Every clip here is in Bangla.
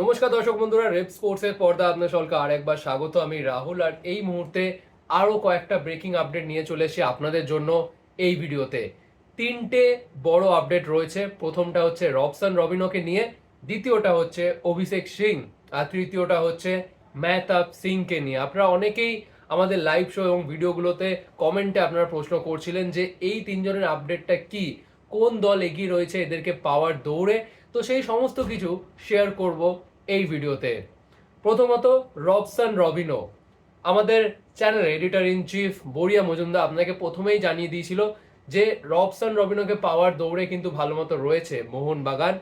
নমস্কার দর্শক বন্ধুরা, রেপ স্পোর্টসের পর্দা আপনার সকলকে আর একবার স্বাগত। আমি রাহুল আর এই মুহূর্তে আরও কয়েকটা ব্রেকিং আপডেট নিয়ে চলে এসেছি আপনাদের জন্য এই ভিডিওতে। তিনটে বড় আপডেট রয়েছে। প্রথমটা হচ্ছে রবসন রবিনোকে নিয়ে, দ্বিতীয়টা হচ্ছে অভিষেক সিং, আর তৃতীয়টা হচ্ছে মেহতাব সিংকে নিয়ে। আপনারা অনেকেই আমাদের লাইভ শো এবং ভিডিওগুলোতে কমেন্টে আপনারা প্রশ্ন করছিলেন যে এই তিনজনের আপডেটটা কি? কোন দল এগিয়ে রয়েছে? এদেরকে পাওয়ার দৌড়ে। তো সেই সমস্ত কিছু শেয়ার করব। এই ভিডিওতে। প্রথমত, রবসান রবিনো, আমাদের channel editor in chief Boria Majumdar আপনাকে প্রথমেই জানিয়ে দিয়েছিল যে রবসান রবিনোকে পাওয়ার দৌড়ে কিন্তু ভালো মতো রয়েছে মোহনবাগান।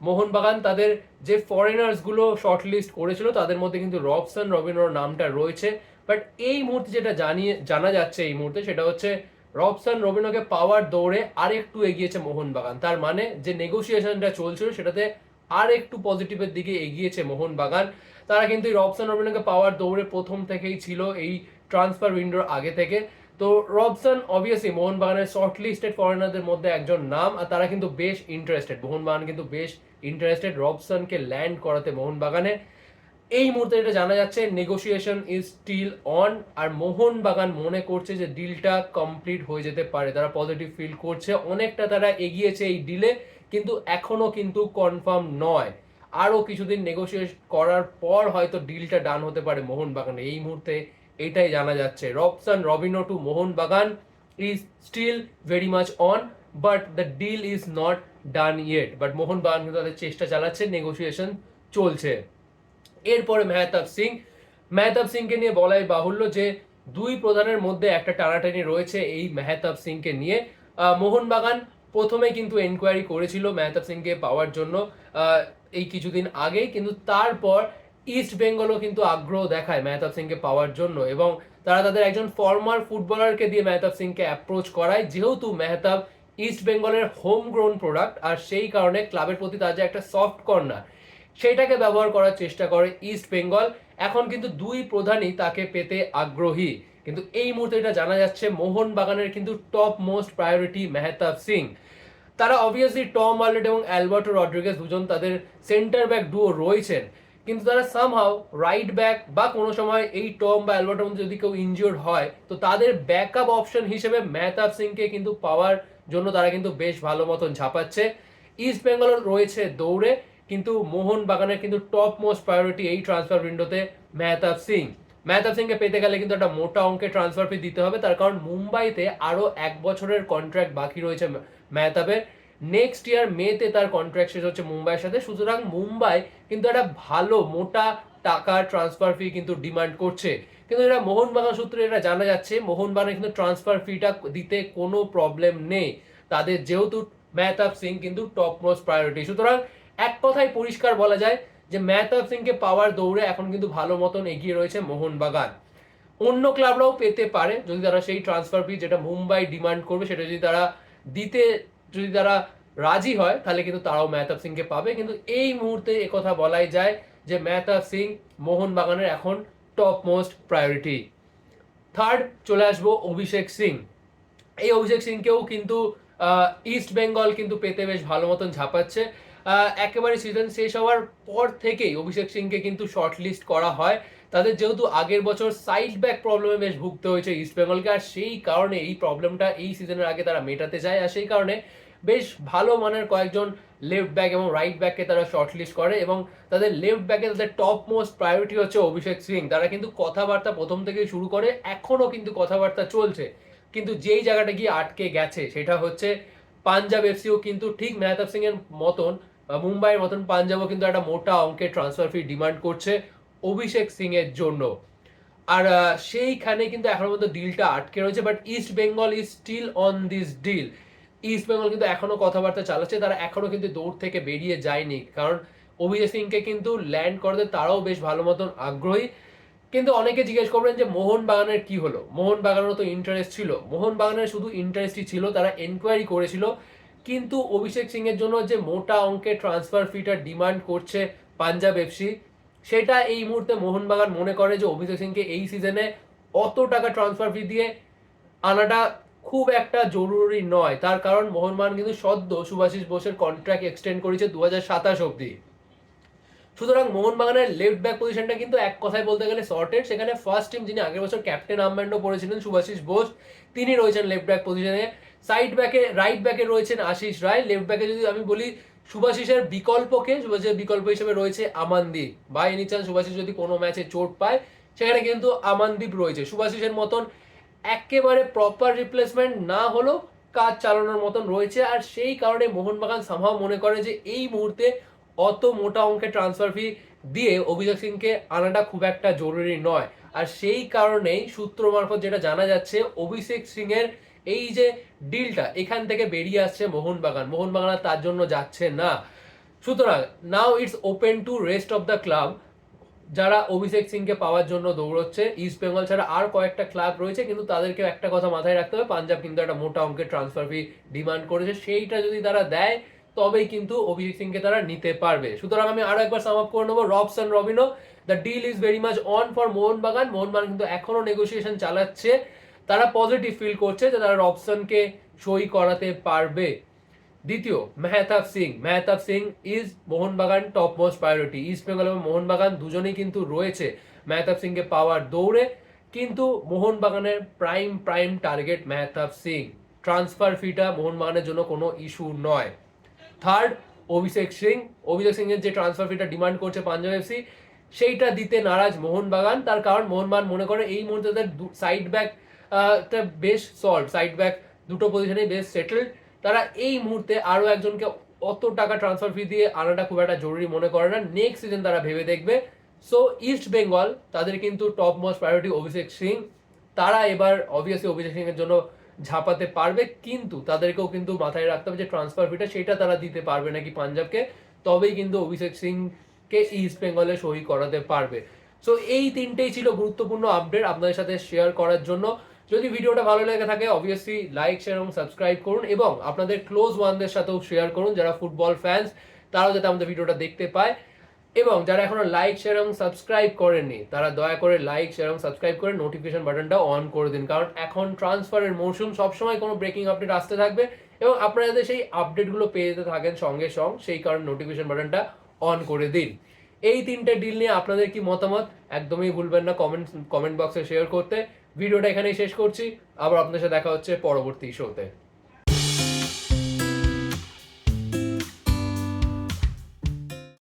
মোহনবাগান তাদের যে ফরেনার্সগুলো শর্টলিস্ট করেছিল, তাদের মধ্যে কিন্তু রবসান রবিনোর নামটা রয়েছে। বাট এই মুহূর্তে যেটা জানিয়ে, জানা যাচ্ছে এই মুহূর্তে সেটা হচ্ছে রবসান রবিনোকে পাওয়ার দৌড়ে আরেকটু এগিয়েছে মোহনবাগান। তার মানে যে নেগোসিয়েশনটা চলছিল সেটাতে আর একটু পজিটিভের দিকে এগিয়েছে মোহনবাগান। তারা কিন্তু এই রবসান রবিনোকে পাওয়ার দৌড়ে প্রথম থেকেই ছিল এই ট্রান্সফার উইন্ডোর আগে থেকে। তো রবসান অবভিয়াসলি মোহনবাগানের শর্ট লিস্টেড ফরেনারদের মধ্যে একজন নাম, আর তারা কিন্তু বেশ ইন্টারেস্টেড মোহনবাগান কিন্তু বেশ ইন্টারেস্টেড রবসানকে ল্যান্ড করাতে মোহনবাগানে। এই মুহূর্তে এটা জানা যাচ্ছে নেগোসিয়েশন ইজ স্টিল অন আর মোহনবাগান মনে করছে যে ডিলটা কমপ্লিট হয়ে যেতে পারে। তারা পজিটিভ ফিল করছে। অনেকটা তারা এগিয়েছে এই ডিলে কিন্তু এখনও কিন্তু কনফার্ম নয়। আরও কিছুদিন নেগোসিয়েট করার পর হয়তো ডিলটা ডান হতে পারে মোহনবাগানে। এই মুহূর্তে এটাই জানা যাচ্ছে। Robson Robinho to Mohun Bagan is still very much on but the deal is not done yet but Mohun Bagan কিন্তু তাদের চেষ্টা চালাচ্ছে নেগোসিয়েশন চলছে। এরপরে মেহতাব সিং। মেহতাব সিংকে নিয়ে বলাই বাহুল্য যে দুই প্রধানের মধ্যে একটা টানাটানি রয়েছে এই মেহতাব সিংকে নিয়ে। মোহনবাগান প্রথমে কিন্তু এনকোয়ারি করেছিল মেহতাব সিংকে পাওয়ার জন্য এই কিছুদিন আগেই। কিন্তু তারপর ইস্ট বেঙ্গলও কিন্তু আগ্রহ দেখায় মেহতাব সিংকে পাওয়ার জন্য এবং তারা তাদের একজন ফর্মার ফুটবলারকে দিয়ে মেহতাব সিংকে অ্যাপ্রোচ করায়। যেহেতু মেহতাব ইস্ট বেঙ্গলের হোম গ্রোন প্রোডাক্ট আর সেই কারণে ক্লাবের প্রতি তার যে একটা সফট কর্নার সেইটাকে ব্যবহার করার চেষ্টা করে ইস্ট বেঙ্গল এখন কিন্তু দুই প্রধানই তাকে পেতে আগ্রহী। কিন্তু এই মুহূর্তে এটা জানা যাচ্ছে মোহন বাগানের কিন্তু top most priority Mehtab Singh. তারা অবভিয়াসলি টম ওয়ালেট এবং অ্যালবার্টো রড্রিগেস দুজন তাদের সেন্টার ব্যাক ডুও রয়েছেন। কিন্তু তারা সামহাও রাইট ব্যাক বা কোনো সময় এই টম বা অ্যালবার্টোর মধ্যে যদি কেউ ইনজিওর্ড হয়, তো তাদের ব্যাকআপ অপশন হিসেবে মেহতাব সিংকে কিন্তু পাওয়ার জন্য তারা কিন্তু বেশ ভালো মতন ঝাঁপাচ্ছে। ইস্ট বেঙ্গল রয়েছে দৌড়ে। কিন্তু মোহন বাগানের কিন্তু টপ মোস্ট প্রায়োরিটি এই ট্রান্সফার উইন্ডোতে মেহতাব সিং। মেহতাব সিংকে পেতে গেলে কিন্তু একটা মোটা অঙ্কের ট্রান্সফার ফি দিতে হবে, তার কারণ মুম্বাইতে আরও এক বছরের কন্ট্রাক্ট বাকি রয়েছে মেহতাবের। নেক্সট ইয়ার মেতে তার কন্ট্রাক্ট শেষ হচ্ছে মুম্বাইয়ের সাথে। সুতরাং মুম্বাই কিন্তু একটা ভালো, মোটা টাকার ট্রান্সফার ফি কিন্তু ডিমান্ড করছে। কিন্তু এটা মোহনবাগান সূত্রে এটা জানা যাচ্ছে মোহনবাগানের কিন্তু ট্রান্সফার ফিটা দিতে কোনো প্রবলেম নেই। তাদের যেহেতু মেহতাব সিং কিন্তু টপ মোস্ট প্রায়োরিটি সুতরাং এক কথায় পরিষ্কার বলা যায় যে মেহতাব সিংকে পাওয়ার দৌড়ে এখন কিন্তু ভালো মতন এগিয়ে রয়েছে মোহনবাগান। অন্য ক্লাবরাও পেতে পারে, যদি তারা সেই ট্রান্সফার ফি যেটা মুম্বাই ডিমান্ড করবে, সেটা যদি তারা দিতে, যদি তারা রাজি হয়, তাহলে কিন্তু তারাও মেহতাব সিংকে পাবে। কিন্তু এই মুহূর্তে একথা বলাই যায় যে মেহতাব সিং মোহনবাগানের এখন টপ মোস্ট প্রায়োরিটি থার্ড চলে আসব অভিষেক সিং। এই অভিষেক সিংকেও কিন্তু ইস্ট বেঙ্গল কিন্তু পেতে বেশ ভালো মতন ঝাঁপাচ্ছে। একেবারে সিজন শেষ হওয়ার পর থেকেই অভিষেক সিংকে কিন্তু শর্ট লিস্ট করা হয়। তাদের যেহেতু আগের বছর সাইড ব্যাক প্রবলেমে বেশ ভুগতে হয়েছে ইস্ট বেঙ্গলকে আর সেই কারণে এই প্রবলেমটা এই সিজনের আগে তারা মেটাতে চায়। আর সেই কারণে বেশ ভালো মানের কয়েকজন লেফট ব্যাক এবং রাইট ব্যাককে তারা শর্ট লিস্ট করে এবং তাদের লেফট ব্যাকে তাদের টপ মোস্ট প্রায়োরিটি হচ্ছে অভিষেক সিং। তারা কিন্তু কথাবার্তা প্রথম থেকেই শুরু করে, এখনও কিন্তু কথাবার্তা চলছে। কিন্তু যেই জায়গাটা গিয়ে আটকে গেছে, সেটা হচ্ছে পাঞ্জাব এফসিও কিন্তু ঠিক মেহতাব সিং এর মতন মুম্বাইয়ের মতন পাঞ্জাবও কিন্তু একটা মোটা অঙ্কের ট্রান্সফার ফি ডিমান্ড করছে অভিষেক সিং এর জন্য। আর সেইখানে কিন্তু এখনও পর্যন্ত ডিলটা আটকে রয়েছে but East Bengal is still on this deal East Bengal কিন্তু এখনও কথাবার্তা চালাচ্ছে, তারা এখনও কিন্তু দৌড় থেকে বেরিয়ে যায়নি। কারণ অভিষেক সিংকে কিন্তু ল্যান্ড করতে তারাও বেশ ভালো মতন আগ্রহী। কিন্তু অনেকে জিজ্ঞেস করবেন যে মোহন বাগানের কি হলো? মোহন বাগানেরও তো ইন্টারেস্ট ছিল। মোহন বাগানের শুধু ইন্টারেস্টই ছিল, তারা এনকোয়ারি করেছিল কিন্তু অভিষেক সিং এর জন্য যে মোটা অঙ্কের ট্রান্সফার ফিটা ডিমান্ড করছে পাঞ্জাব এফসি সেটা এই মুহূর্তে মোহনবাগান মনে করে যে অভিষেক সিংকে এই সিজনে অত টাকা ট্রান্সফার ফি দিয়ে আনাটা খুব একটা জরুরি নয়। তার কারণ মোহনবাগান কিন্তু সদ্য সুভাষিস বোসের কন্ট্রাক্ট এক্সটেন্ড করেছে দু হাজার সাতাশ অব্দি সুতরাং মোহনবাগানের লেফট ব্যাক পজিশনটা কিন্তু এক কথায় বলতে গেলে সর্টেড সেখানে ফার্স্ট টিম যিনি আগের বছর ক্যাপ্টেন আর্মব্যান্ডও পড়েছিলেন সুভাশিস বোস, তিনি রয়েছেন লেফট ব্যাক পজিশনে সাইড ব্যাকে, রাইট ব্যাকে রয়েছেন আশিস রায়, লেফট ব্যাকে যদি আমি বলি সুভাশিসের বিকল্পকে সুভাষিসের বিকল্প হিসেবে রয়েছে আমানদীপ। বা এনি চান্স সুভাশিস যদি কোনো ম্যাচে চোট পায়, সেখানে কিন্তু আমানদীপ রয়েছে। সুভাশিসের মতন একেবারে প্রপার রিপ্লেসমেন্ট না হলেও কাজ চালানোর মতন রয়েছে। আর সেই কারণে মোহনবাগান সামহাও মনে করে যে এই মুহূর্তে অত মোটা অঙ্কের ট্রান্সফার ফি দিয়ে অভিষেক সিংকে আনাটা খুব একটা জরুরি নয়। আর সেই কারণেই সূত্র মারফত যেটা জানা যাচ্ছে, অভিষেক সিং এর এই যে ডিলটা এখান থেকে বেরিয়ে আসছে মোহনবাগান। মোহনবাগান তার জন্য যাচ্ছে না। সুতরাং now it's open to rest of the club যারা অভিষেক সিংকে পাওয়ার জন্য দৌড়চ্ছে ইস্ট বেঙ্গল ছাড়া আর কয়েকটা ক্লাব রয়েছে, কিন্তু তাদেরকে একটা কথা মাথায় রাখতে হবে। পাঞ্জাব কিন্তু একটা মোটা অঙ্কের ট্রান্সফার ফি ডিমান্ড করেছে। সেইটা যদি তারা দেয়, তবেই কিন্তু অভিষেক সিংকে তারা নিতে পারবে। সুতরাং আমি আরও একবার সাম আপ করে নেব। Robson Robinho the deal is very much on for Mohun Bagan. Mohun Bagan কিন্তু এখনও নেগোসিয়েশন চালাচ্ছে। তারা পজিটিভ ফিল করছে যে তারা রবসনকে সই করাতে পারবে। দ্বিতীয়, Mehtab Singh. Mehtab Singh is Mohun Bagan top most priority East Bengal এবং মোহনবাগান দুজনেই কিন্তু রয়েছে মেহতাব সিংকে পাওয়ার দৌড়ে। কিন্তু মোহনবাগানের prime prime target Mehtab Singh. Transfer ফিটা মোহনবাগানের জন্য কোনো ইস্যু নয়। থার্ড অভিষেক সিং। অভিষেক সিং এর যে ট্রান্সফার ফিটা ডিমান্ড করছে পাঞ্জাব এফসি সেইটা দিতে নারাজ মোহনবাগান। তার কারণ মোহনবাগান মনে করে এই মুহূর্তে সাইড ব্যাক বেশ সলভ সাইড ব্যাক দুটো পজিশনেই বেশ সেটেলড তারা এই মুহূর্তে আরও একজনকে অত টাকা ট্রান্সফার ফি দিয়ে আনাটা খুব একটা জরুরি মনে করে না। নেক্সট সিজন তারা ভেবে দেখবে। সো ইস্ট বেঙ্গল তাদের কিন্তু top most priority Abhishek Singh. তারা এবার অবভিয়াসলি অভিষেক সিং এর জন্য ঝাঁপাতে পারবে, কিন্তু তাদেরকেও কিন্তু মাথায় রাখতে হবে যে ট্রান্সফার ফিটা সেটা তারা দিতে পারবে নাকি পাঞ্জাবকে। তবেই কিন্তু অভিষেক সিংকে ইস্ট বেঙ্গলে সই করাতে পারবে। সো এই তিনটেই ছিল গুরুত্বপূর্ণ আপডেট আপনাদের সাথে শেয়ার করার জন্য। যদি ভিডিওটা ভালো লেগে থাকে অবভিয়াসলি লাইক শেয়ার এবং সাবস্ক্রাইব করুন এবং আপনাদের ক্লোজ ওয়ানদের সাথেও শেয়ার করুন, যারা ফুটবল ফ্যান্স তারাও যাতে আমাদের ভিডিওটা দেখতে পায়। এবং যারা এখনও লাইক শেয়ার এবং সাবস্ক্রাইব করেননি, তারা দয়া করে লাইক শেয়ার এবং সাবস্ক্রাইব করে নোটিফিকেশন বাটনটা অন করে দিন। কারণ এখন ট্রান্সফারের মৌসুম সবসময় কোনো ব্রেকিং আপডেট আসতে থাকবে এবং আপনারা যাতে সেই আপডেটগুলো পেয়ে যেতে থাকেন সঙ্গে সঙ্গ, সেই কারণে নোটিফিকেশন বাটনটা অন করে দিন। এই তিনটে ডিল নিয়ে আপনাদের কি মতামত? একদমই ভুলবেন না কমেন্ট কমেন্ট বক্সে শেয়ার করতে। ভিডিওটা এখানেই শেষ করছি। আবার আপনার সাথে দেখা হচ্ছে পরবর্তী শোতে